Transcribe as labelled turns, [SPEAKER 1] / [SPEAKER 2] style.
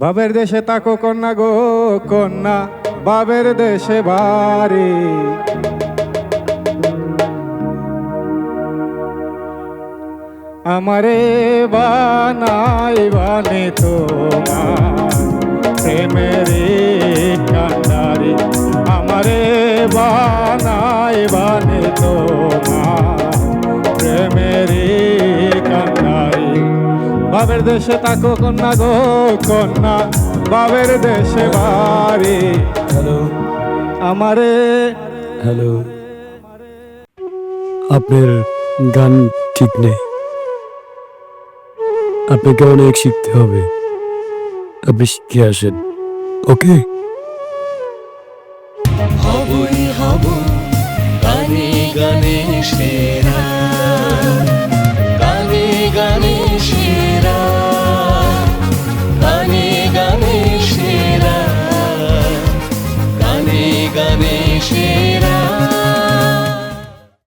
[SPEAKER 1] বাবের দেশে তাকো কন্যা গো কন্যা, বাবের দেশে বাড়ি। আমারে বানাই বানে তোমার প্রেমের কান্ডারি। আমারে বানাই বানে তোমার বাবের দেশে তাকো কন্যা গো কন্যা। বাবের দেশে বাড়ি।
[SPEAKER 2] হ্যালো।
[SPEAKER 1] আমারে।
[SPEAKER 2] হ্যালো। আপনার গান ঠিক নেই। আপনাকে অনেক শিখতে হবে। আপনি শিখে আসেন। ওকে?
[SPEAKER 3] হবই হব গানে গানে সেরা Ganhei.